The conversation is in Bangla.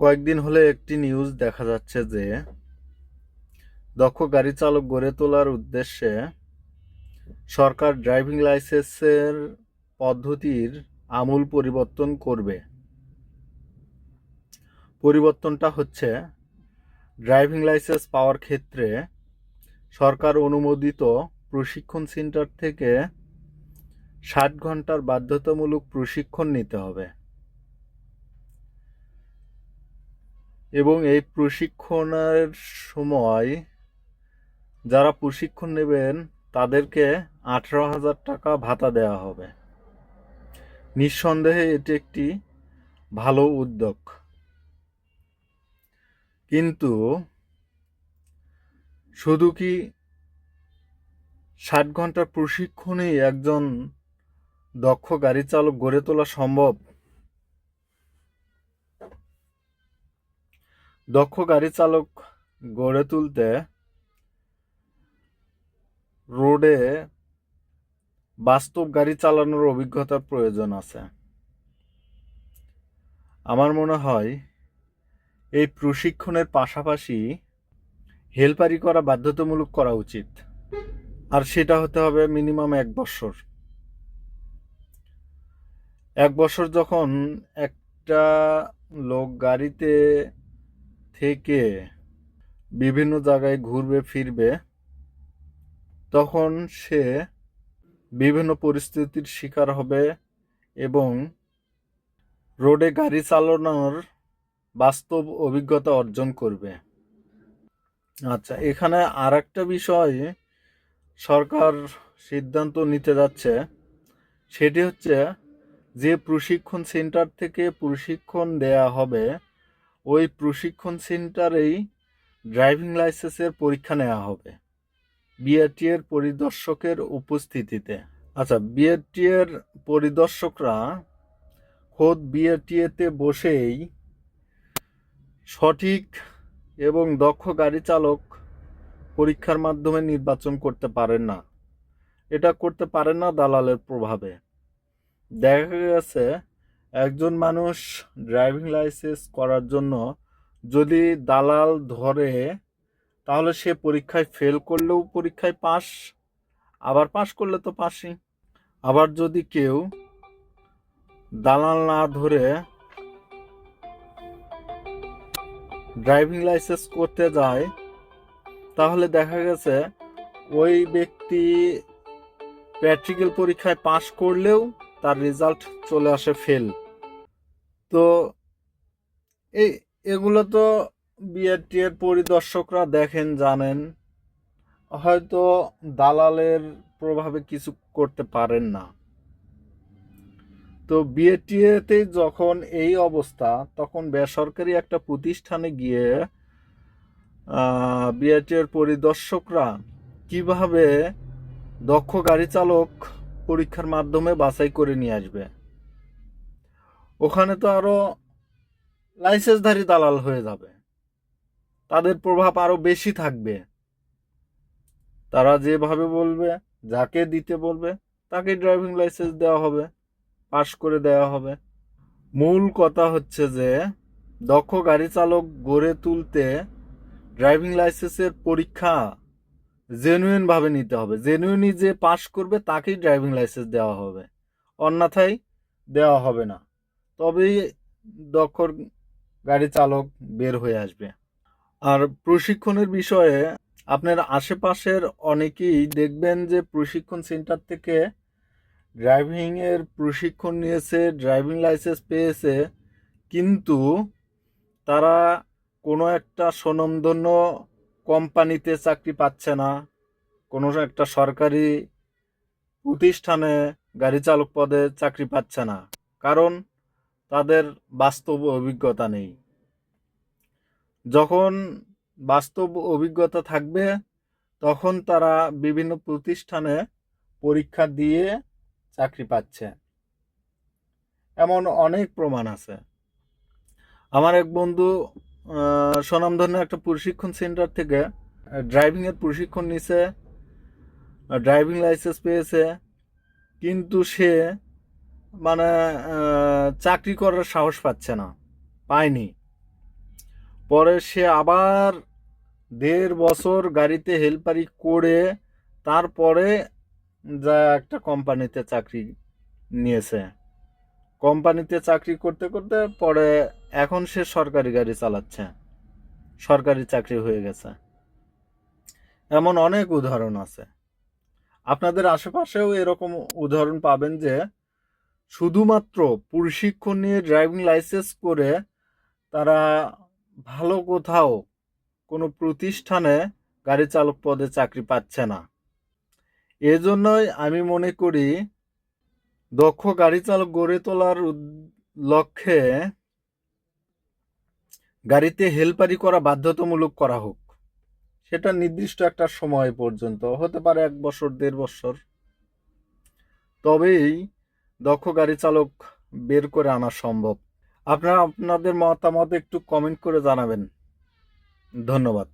কয়েকদিন হলে একটি নিউজ দেখা যাচ্ছে যে, দক্ষ গাড়ি চালক গড়ে তোলার উদ্দেশ্যে সরকার ড্রাইভিং লাইসেন্সের পদ্ধতির আমূল পরিবর্তন করবে। পরিবর্তনটা হচ্ছে ড্রাইভিং লাইসেন্স পাওয়ার ক্ষেত্রে সরকার অনুমোদিত প্রশিক্ষণ সেন্টার থেকে ষাট ঘণ্টার বাধ্যতামূলক প্রশিক্ষণ নিতে হবে। এবং এই প্রশিক্ষণের সময় যারা প্রশিক্ষণ নেবেন, তাদেরকে আঠারো হাজার টাকা ভাতা দেওয়া হবে। নিঃসন্দেহে এটি একটি ভালো উদ্যোগ। কিন্তু শুধু কি ষাট ঘণ্টার প্রশিক্ষণেই একজন দক্ষ গাড়ি চালক গড়ে তোলা সম্ভব? দক্ষ গাড়ি চালক গড়ে তুলতে রোডে বাস্তব গাড়ি চালানোর অভিজ্ঞতার প্রয়োজন আছে। আমার মনে হয় এই প্রশিক্ষণের পাশাপাশি হেলপারি করা বাধ্যতামূলক করা উচিত, আর সেটা হতে হবে মিনিমাম এক বছর। এক বছর যখন একটা লোক গাড়িতে থেকে বিভিন্ন জায়গায় ঘুরবে, ফিরবে, তখন সে বিভিন্ন পরিস্থিতির শিকার হবে এবং রোডে গাড়ি চালানোর বাস্তব অভিজ্ঞতা অর্জন করবে। আচ্ছা এখানে আর একটা বিষয় সরকার সিদ্ধান্ত নিতে যাচ্ছে, সেটি হচ্ছে যে প্রশিক্ষণ সেন্টার থেকে প্রশিক্ষণ দেয়া হবে ওই প্রশিক্ষণ সেন্টারেই ড্রাইভিং লাইসেন্সের পরীক্ষা নেওয়া হবে। বিআরটি এর পরিদর্শকের উপস্থিতিতে। আচ্ছা বিআরটি এর পরিদর্শকরা খোদ বিআরটি এতে বসেই সঠিক এবং দক্ষ গাড়ি চালক পরীক্ষার মাধ্যমে নির্বাচন করতে পারেন না। এটা করতে পারেন না দালালের প্রভাবে। দেখা গেছে একজন মানুষ ড্রাইভিং লাইসেন্স করার জন্য যদি দালাল ধরে, তাহলে সে পরীক্ষায় ফেল করলেও পরীক্ষায় পাস আবার পাস করলে তো পাসই আবার যদি কেউ দালাল না ধরে ড্রাইভিং লাইসেন্স করতে যায়, তাহলে দেখা গেছে ওই ব্যক্তি প্র্যাকটিক্যাল পরীক্ষায় পাশ করলেও তার রেজাল্ট চলে আসে ফেল তো এই, এগুলো তো বিআরটি এর পরিদর্শকরা দেখেন, জানেন। হয়তো দালালের প্রভাবে কিছু করতে পারেন না। তো বিএটিএতে যখন এই অবস্থা, তখন বেসরকারি একটা প্রতিষ্ঠানে গিয়ে বিআরটি এর পরিদর্শকরা কীভাবে দক্ষ গাড়ি চালক পরীক্ষার মাধ্যমে বাছাই করে নিয়ে আসবে। ওখানে তো আরও লাইসেন্সধারী দালাল হয়ে যাবে। তাদের প্রভাব আরও বেশি থাকবে। তারা যেভাবে বলবে, যাকে দিতে বলবে, তাকে ড্রাইভিং লাইসেন্স দেওয়া হবে, পাশ করে দেওয়া হবে। মূল কথা হচ্ছে যে, দক্ষ গাড়ি চালক গড়ে তুলতে ড্রাইভিং লাইসেন্সের পরীক্ষা জেনুইন ভাবে নিতে হবে। জেনুইনই যে পাশ করবে, তাকেই ড্রাইভিং লাইসেন্স দেওয়া হবে। অন্যথায় দেওয়া হবে না। তবেই দক্ষ গাড়ি চালক বের হয়ে আসবে। আর প্রশিক্ষণের বিষয়ে আপনার আশেপাশের অনেকেই দেখবেন যে প্রশিক্ষণ সেন্টার থেকে ড্রাইভিং এর প্রশিক্ষণ নিয়েছে ড্রাইভিং লাইসেন্স পেয়েছে। কিন্তু তারা কোনো একটা স্বনামধন্য কোম্পানিতে চাকরি পাচ্ছে না। কোনো একটা সরকারি প্রতিষ্ঠানে গাড়ি চালক পদে চাকরি পাচ্ছে না, কারণ তাদের বাস্তব অভিজ্ঞতা নেই। যখন বাস্তব অভিজ্ঞতা থাকবে, তখন তারা বিভিন্ন প্রতিষ্ঠানে পরীক্ষা দিয়ে চাকরি পাচ্ছে। এমন অনেক প্রমাণ আছে। আমার এক বন্ধু স্বনামধন্য একটা প্রশিক্ষণ সেন্টার থেকে ড্রাইভিং এর প্রশিক্ষণ নিছে ড্রাইভিং লাইসেন্স পেয়েছে, কিন্তু সে মানে চাকরি করার সাহস পাচ্ছে না, পায়নি। পরে সে আবার দেড় বছর গাড়িতে হেল্পারি করে, তারপরে যা একটা কোম্পানিতে চাকরি নিয়েছে। কোম্পানিতে চাকরি করতে করতে পরে এখন সে সরকারি গাড়ি চালাচ্ছে। সরকারি চাকরি হয়ে গেছে। এমন অনেক উদাহরণ আছে। আপনাদের আশেপাশেও এরকম উদাহরণ পাবেন যে শুধুমাত্র প্রশিক্ষণ নিয়ে ড্রাইভিং লাইসেন্স করে তারা ভালো কোথাও কোনো প্রতিষ্ঠানে গাড়ি চালক পদে চাকরি পাচ্ছে না। এজন্যই আমি মনে করি দক্ষ গাড়ি চালক গড়ে তোলার লক্ষ্যে গাড়িতে হেলপারি করা বাধ্যতামূলক করা হোক। সেটা নির্দিষ্ট একটা সময় পর্যন্ত, হতে পারে এক বছর, দেড় বছর। তবেই দক্ষ গাড়ি চালক বের করে আনা সম্ভব। আপনারা, আপনাদের মতামত একটু কমেন্ট করে জানাবেন। ধন্যবাদ।